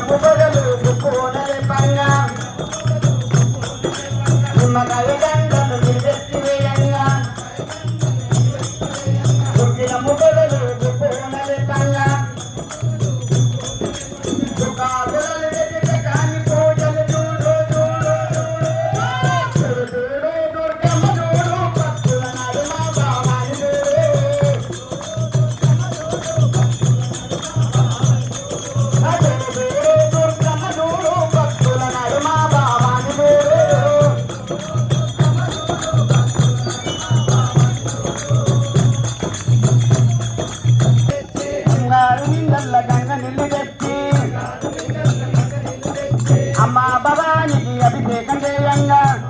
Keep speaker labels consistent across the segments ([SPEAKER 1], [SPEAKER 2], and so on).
[SPEAKER 1] డబ్బు அங்காள்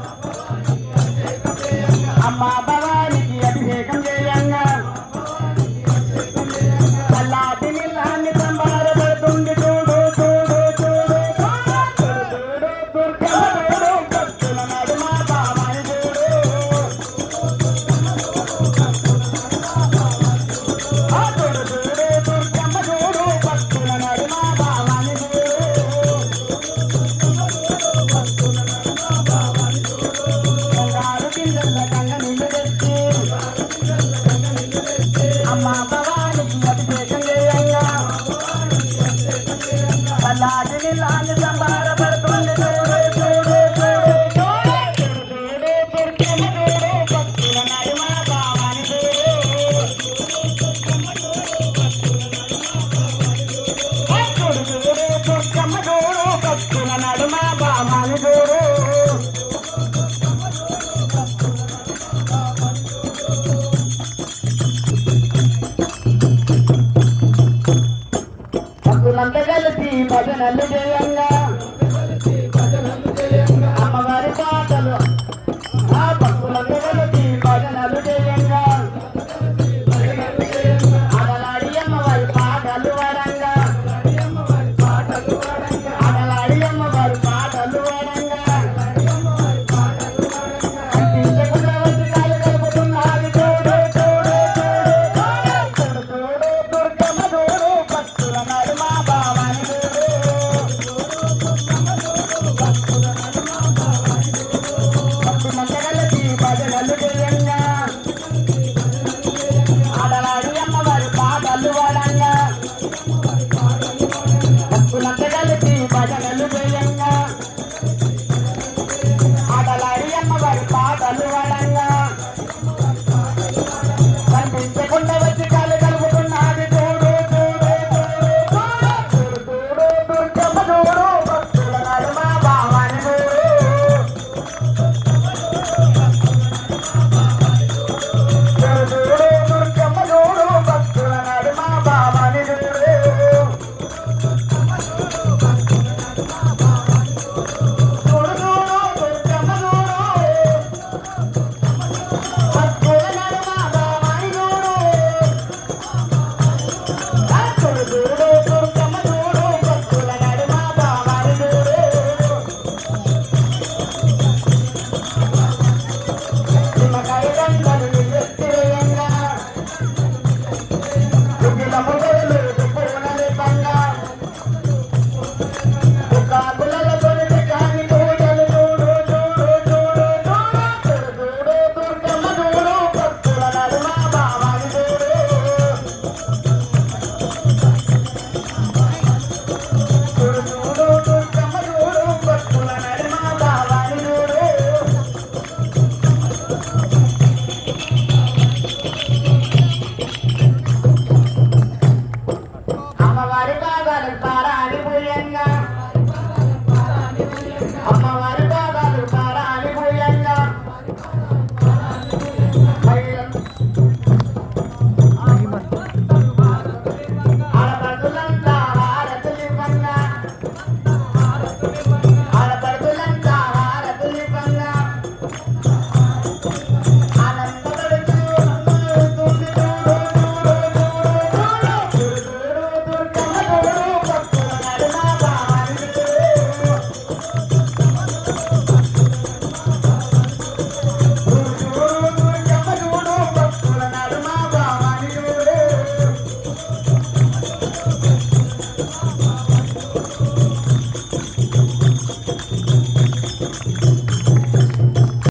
[SPEAKER 1] మందగలిసి మగనలు జయంగా